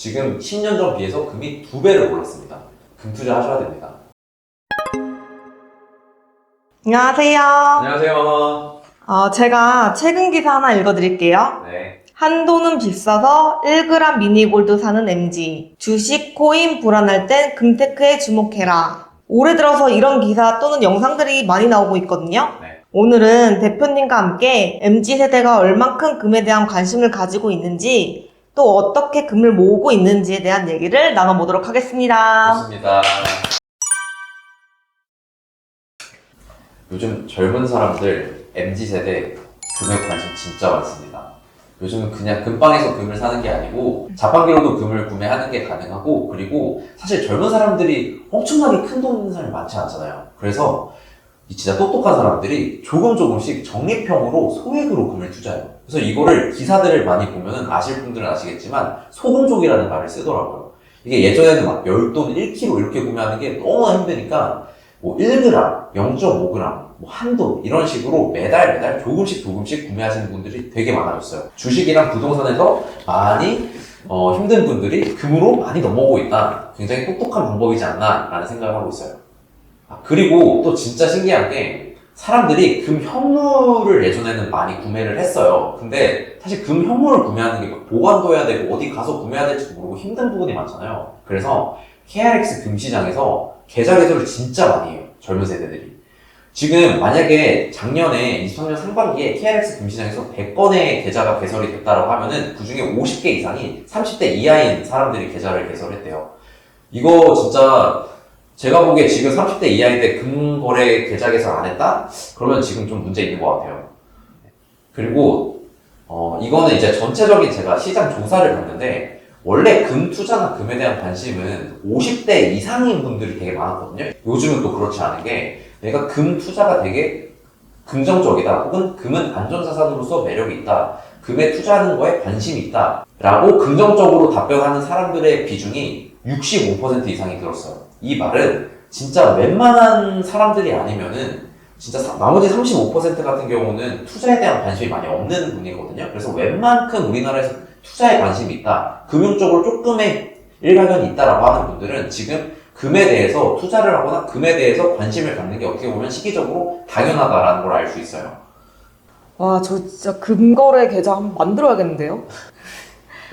지금 10년 전 비해서 금이 두 배를 올랐습니다. 금 투자하셔야 됩니다. 안녕하세요. 안녕하세요. 어, 제가 최근 기사 하나 읽어드릴게요. 네. 한도는 비싸서 1g 미니골드 사는 MG. 주식, 코인 불안할 땐 금테크에 주목해라. 올해 들어서 이런 기사 또는 영상들이 많이 나오고 있거든요. 네. 오늘은 대표님과 함께 MG 세대가 얼만큼 금에 대한 관심을 가지고 있는지 또 어떻게 금을 모으고 있는지에 대한 얘기를 나눠보도록 하겠습니다. 좋습니다. 요즘 젊은 사람들 MZ 세대 금에 관심 진짜 많습니다. 요즘은 그냥 금방에서 금을 사는 게 아니고 자판기로도 금을 구매하는 게 가능하고 그리고 사실 젊은 사람들이 엄청나게 큰 돈 있는 사람이 많지 않잖아요. 그래서 이 진짜 똑똑한 사람들이 조금 조금씩 적립형으로 소액으로 금을 투자해요. 그래서 이거를 기사들을 많이 보면은 아실 분들은 아시겠지만 소금족이라는 말을 쓰더라고요. 이게 예전에는 막 10돈 1kg 이렇게 구매하는 게 너무 힘드니까 뭐 1g, 0.5g, 뭐 한돈 이런 식으로 매달 매달 조금씩 조금씩 구매하시는 분들이 되게 많아졌어요. 주식이랑 부동산에서 많이 어, 힘든 분들이 금으로 많이 넘어오고 있다. 굉장히 똑똑한 방법이지 않나라는 생각을 하고 있어요. 아, 그리고 또 진짜 신기한 게 사람들이 금 현물을 예전에는 많이 구매를 했어요. 근데 사실 금 현물을 구매하는 게막 보관둬야 되고 어디 가서 구매해야 될지 모르고 힘든 부분이 많잖아요. 그래서 KRX 금시장에서 계좌 개설을 진짜 많이 해요. 젊은 세대들이. 지금 만약에 작년에 23년 상반기에 KRX 금시장에서 100건의 계좌가 개설이 됐다고 하면은 그 중에 50개 이상이 30대 이하인 사람들이 계좌를 개설했대요. 이거 진짜 제가 보기에 지금 30대 이하인데 금거래 계좌 개설 안 했다? 그러면 지금 좀 문제 있는 것 같아요. 그리고 어, 이거는 이제 전체적인 제가 시장 조사를 봤는데 원래 금 투자나 금에 대한 관심은 50대 이상인 분들이 되게 많았거든요. 요즘은 또 그렇지 않은 게 내가 금 투자가 되게 긍정적이다 혹은 금은 안전자산으로서 매력이 있다 금에 투자하는 거에 관심이 있다 라고 긍정적으로 답변하는 사람들의 비중이 65% 이상이 들었어요 이 말은 진짜 웬만한 사람들이 아니면은 진짜 사- 나머지 35% 같은 경우는 투자에 대한 관심이 많이 없는 분이거든요 그래서 웬만큼 우리나라에서 투자에 관심이 있다 금융 쪽으로 조금의 일가견이 있다라고 하는 분들은 지금 금에 대해서 투자를 하거나 금에 대해서 관심을 갖는 게 어떻게 보면 시기적으로 당연하다라는 걸 알 수 있어요. 와, 저 진짜 금거래 계좌 한번 만들어야겠는데요?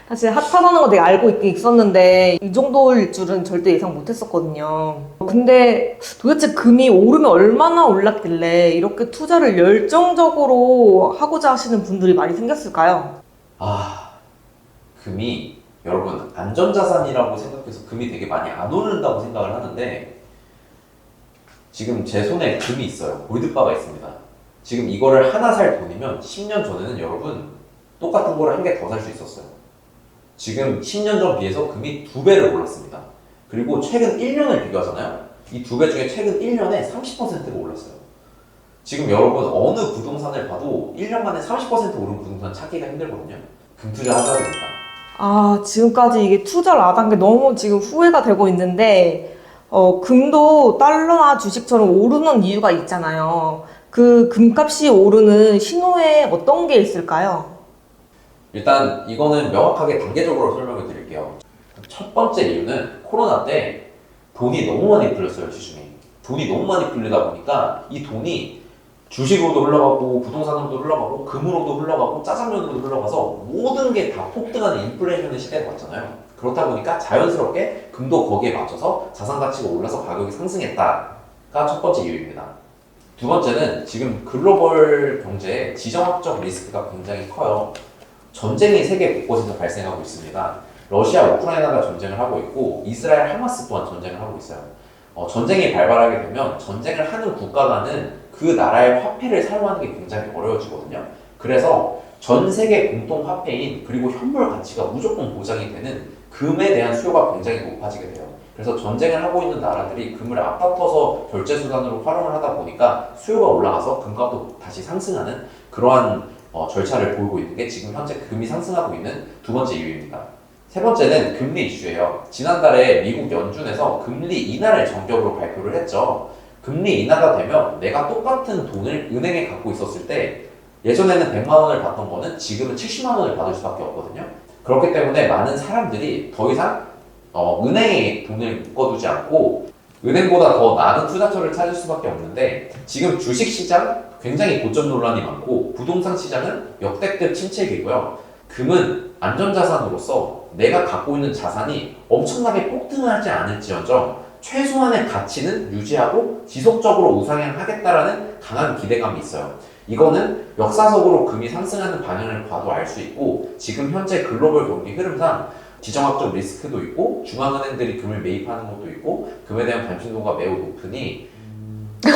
사실 핫하다는 거 되게 알고 있긴 있었는데 이 정도일 줄은 절대 예상 못 했었거든요. 근데 도대체 금이 오르면 얼마나 올랐길래 이렇게 투자를 열정적으로 하고자 하시는 분들이 많이 생겼을까요? 아, 금이 여러분 안전자산이라고 생각해서 금이 되게 많이 안 오른다고 생각을 하는데 지금 제 손에 금이 있어요. 골드바가 있습니다. 지금 이거를 하나 살 돈이면 10년 전에는 여러분 똑같은 거를 한 개 더 살 수 있었어요. 지금 10년 전 비해서 금이 두 배를 올랐습니다. 그리고 최근 1년을 비교하잖아요. 이 두 배 중에 최근 1년에 30%가 올랐어요. 지금 여러분 어느 부동산을 봐도 1년 만에 30% 오른 부동산 찾기가 힘들거든요. 금 투자하셔야 됩니다. 아, 지금까지 이게 투자를 안 한 게 너무 지금 후회가 되고 있는데, 어, 금도 달러나 주식처럼 오르는 이유가 있잖아요. 그 금값이 오르는 신호에 어떤 게 있을까요? 일단 이거는 명확하게 단계적으로 설명을 드릴게요. 첫 번째 이유는 코로나 때 돈이 너무 많이 풀렸어요, 시중에. 돈이 너무 많이 풀리다 보니까 이 돈이 주식으로도 흘러가고 부동산으로도 흘러가고 금으로도 흘러가고 짜장면으로도 흘러가서 모든 게 다 폭등하는 인플레이션의 시대가 왔잖아요. 그렇다 보니까 자연스럽게 금도 거기에 맞춰서 자산 가치가 올라서 가격이 상승했다가 첫 번째 이유입니다. 두 번째는 지금 글로벌 경제에 지정학적 리스크가 굉장히 커요. 전쟁이 세계 곳곳에서 발생하고 있습니다. 러시아, 우크라이나가 전쟁을 하고 있고 이스라엘, 하마스 또한 전쟁을 하고 있어요. 어, 전쟁이 발발하게 되면 전쟁을 하는 국가가는 그 나라의 화폐를 사용하는 게 굉장히 어려워지거든요. 그래서 전 세계 공통 화폐인 그리고 현물 가치가 무조건 보장이 되는 금에 대한 수요가 굉장히 높아지게 돼요. 그래서 전쟁을 하고 있는 나라들이 금을 앞다퉈서 결제 수단으로 활용을 하다 보니까 수요가 올라가서 금값도 다시 상승하는 그러한 어, 절차를 보이고 있는 게 지금 현재 금이 상승하고 있는 두 번째 이유입니다. 세 번째는 금리 이슈예요. 지난달에 미국 연준에서 금리 인하를 정격으로 발표를 했죠. 금리 인하가 되면 내가 똑같은 돈을 은행에 갖고 있었을 때 예전에는 100만 원을 받던 거는 지금은 70만 원을 받을 수밖에 없거든요. 그렇기 때문에 많은 사람들이 더 이상 어, 은행에 돈을 묶어두지 않고 은행보다 더 나은 투자처를 찾을 수밖에 없는데 지금 주식 시장 굉장히 고점 논란이 많고 부동산 시장은 역대급 침체기고요. 금은 안전자산으로서 내가 갖고 있는 자산이 엄청나게 폭등하지 않을지언정 최소한의 가치는 유지하고 지속적으로 우상향하겠다라는 강한 기대감이 있어요. 이거는 역사적으로 금이 상승하는 방향을 봐도 알 수 있고 지금 현재 글로벌 경기 흐름상 지정학적 리스크도 있고 중앙은행들이 금을 매입하는 것도 있고 금에 대한 관심도가 매우 높으니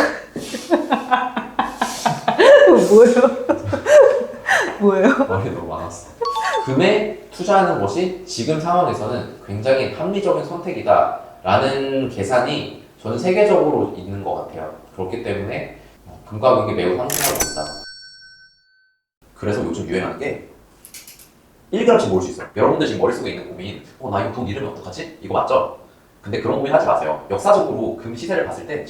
뭐예요? 뭐예요? 말이 너무 많았어. 금에 투자하는 것이 지금 상황에서는 굉장히 합리적인 선택이다라는 계산이 전 세계적으로 있는 것 같아요. 그렇기 때문에 어, 금 가격이 매우 상승하고 있다. 그래서 요즘 유행하는 게 1g씩 모을 수 있어요. 여러분들 지금 머릿속에 있는 고민, 어, 나 이거 돈 잃으면 어떡하지? 이거 맞죠? 근데 그런 고민 하지 마세요. 역사적으로 금 시세를 봤을 때